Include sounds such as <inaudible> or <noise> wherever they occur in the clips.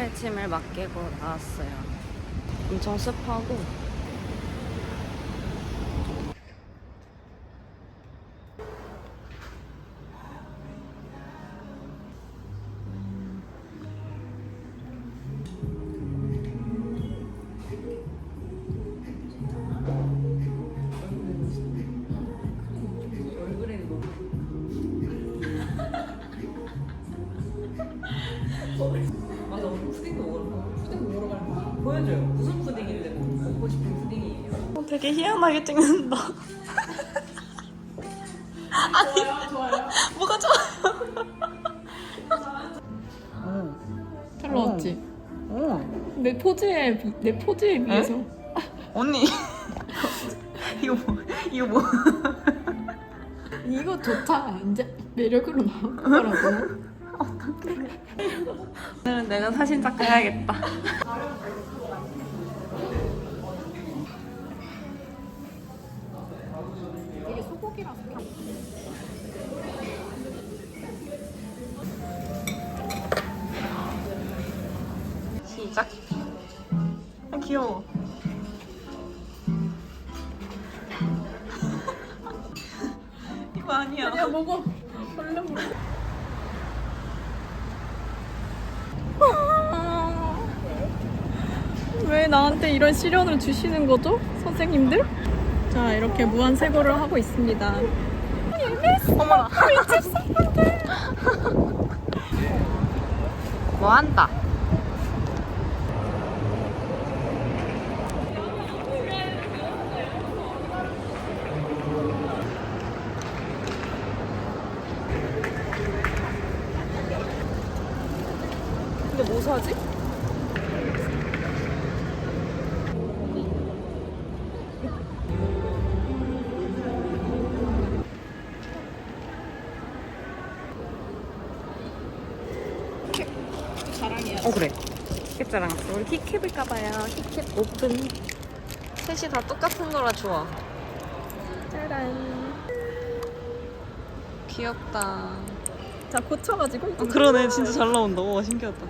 호텔에 짐을 맡기고 나왔어요. 엄청 습하고 오늘 <laughs> 푸딩도 먹으러 가. 푸딩 먹으러 갈 거야. 보여줘요. 무슨 푸딩인데 뭐 먹고 싶은 푸딩이에요. 어, 되게 희한하게 찍는다. <laughs> 좋아요, 좋아요. 뭐가 좋아요? 잘 나왔지? 어. 내 포즈에 비, 내 포즈에 비해서 언니 <laughs> 이거 뭐 이거 뭐 이거 좋다 이제 매력으로 나온 거라고 오늘은 내가 사진 작가 해야겠다. 되게 소고기라서 시작. 아, 귀여워. <laughs> 이거 아니야. 야 먹어 얼른 먹어 왜 나한테 이런 시련을 주시는 거죠 선생님들? 자 이렇게 무한 세고를 하고 있습니다 어머나. <laughs> 뭐 한다. 어 그래. 키캡자랑 우리 키캡일까봐요. 키캡 오픈. 셋이 다 똑같은 거라 좋아. 짜란 귀엽다. 자 고쳐가지고 어, 그러네. 진짜 잘 나온다. 와 신기하다.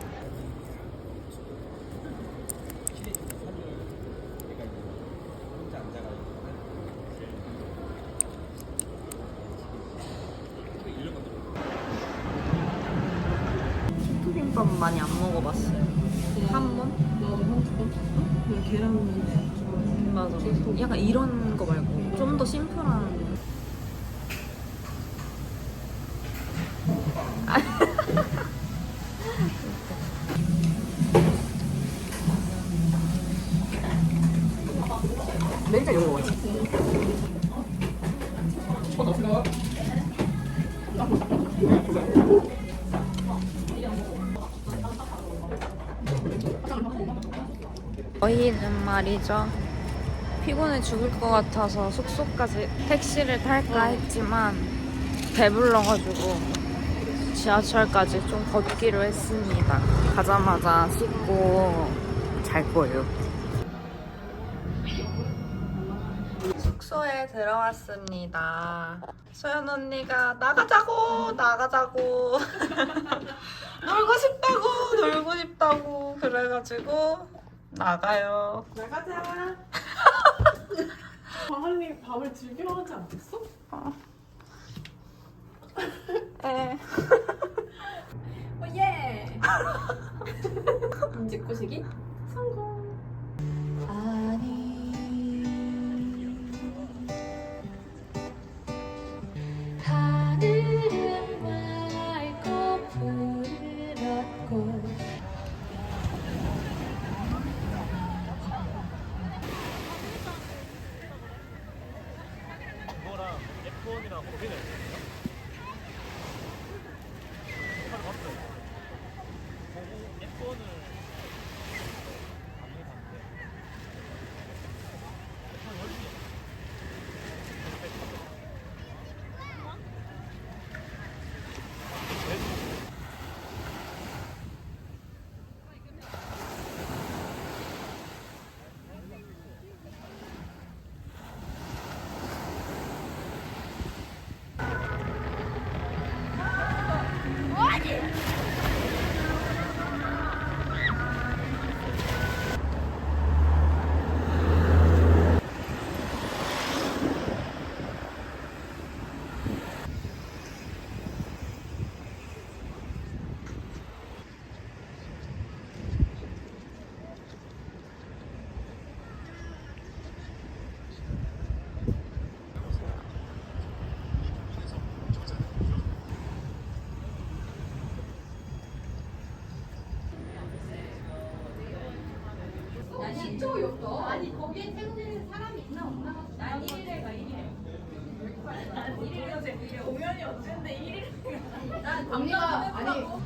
슈프김밥 많이 안 먹어봤어요. 한 번? 그냥 계란 맞아. 약간 이런 거 말고 좀 더 심플한. 말이죠. 피곤해 죽을 것 같아서 숙소까지 택시를 탈까 했지만 배불러가지고 지하철까지 좀 걷기로 했습니다. 가자마자 씻고 잘 거예요. 숙소에 들어왔습니다. 소연 언니가 나가자고 나가자고 <laughs> 놀고 싶다고 놀고 싶다고 그래가지고 나가요. 나가자 <laughs> 광안리 밥을 즐겨 하지 않겠어? <laughs> 에. 오예 인지 꼬시기 성공 아 아니 거기에 태우는 사람이 있나 없나? 난 1일에 가 1일에. 공연이 언젠데 1일 난 언니가 아니 그건.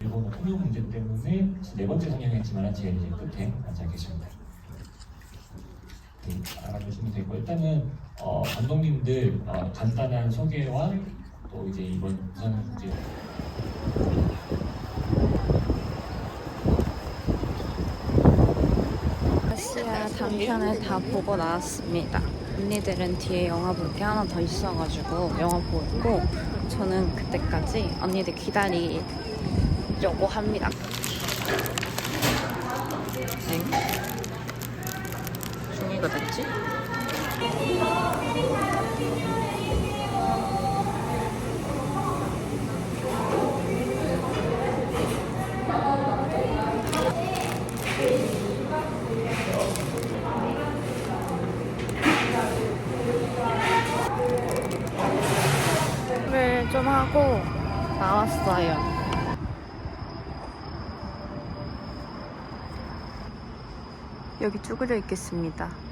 일본 통역 문제 때문에 네 번째 상영했지만 제일 이제 끝에 앉아 계십니다. 네, 알아주시면 되고 일단은 어, 감독님들 어, 간단한 소개와 또 이제 이번 부산 문제 아시아 단편을 다 보고 나왔습니다. 언니들은 뒤에 영화 볼 게 하나 더 있어가지고 영화 보고 저는 그때까지 언니들 기다리려고 합니다. 엥? 됐지? 를좀 하고 나왔어요. 여기 쭈그려 있겠습니다.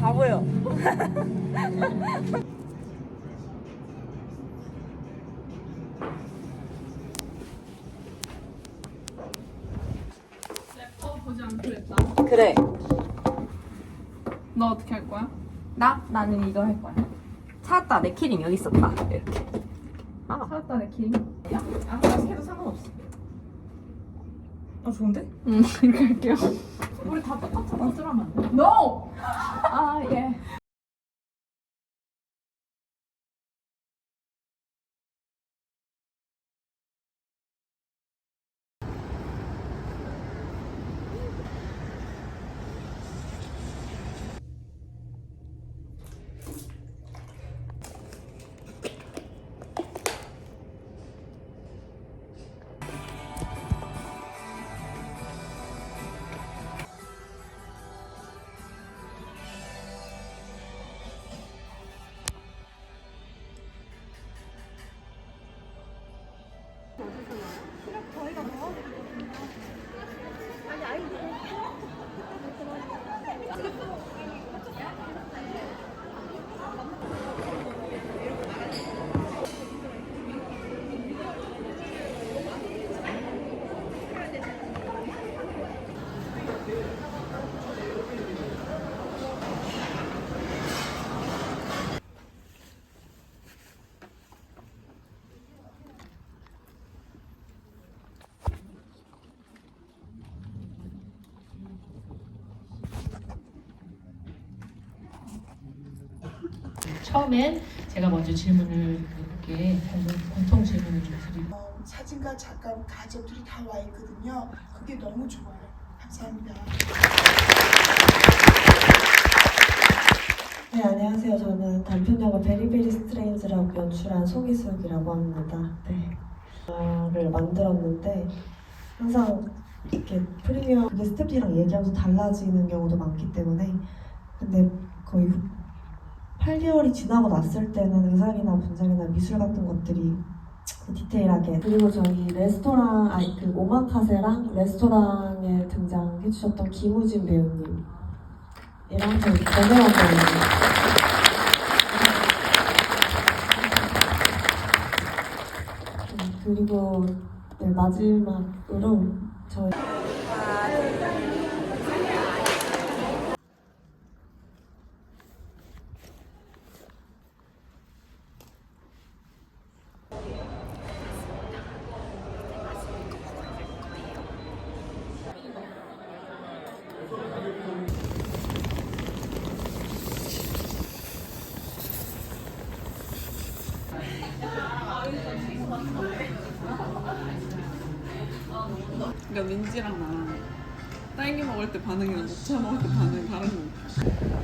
다 보여. 어 보지 않기로 했다. 그래. 너 어떻게 할 거야? 나 나는 이거 할 거야. 찾았다 내 키링 여기 있었다. 이렇게. 찾았다 내 키링. 아무나 해도 상관없어. 아 좋은데? 응 <laughs> 이렇게 할게요. 우리 다 똑같아. 맞으라면 안 돼. No. 아 예. 처음엔 제가 먼저 질문을 이렇게 공통 질문을 좀 드리고 어, 사진가 작가 가족들이 다 와 있거든요. 그게 너무 좋아요. 감사합니다. 네, 안녕하세요. 저는 단편 영화 베리베리 스트레인지라고 연출한 송희숙이라고 합니다. 네. 영화를 만들었는데 항상 이렇게 프리미어 그게 스태프들이랑 얘기하면서 달라지는 경우도 많기 때문에 근데 거의 8개월이 지나고 났을 때는 의상이나 분장이나 미술 같은 것들이 디테일하게. 그리고 저희 레스토랑 아니 그 오마카세랑 레스토랑에 등장해 주셨던 김우진 배우님 이랑 저희 전해왔거든요 음, 그리고 네, 마지막으로 저희 민지랑 나랑 딸기 먹을 때 반응이랑 녹차 먹을 때 반응이 다른 거.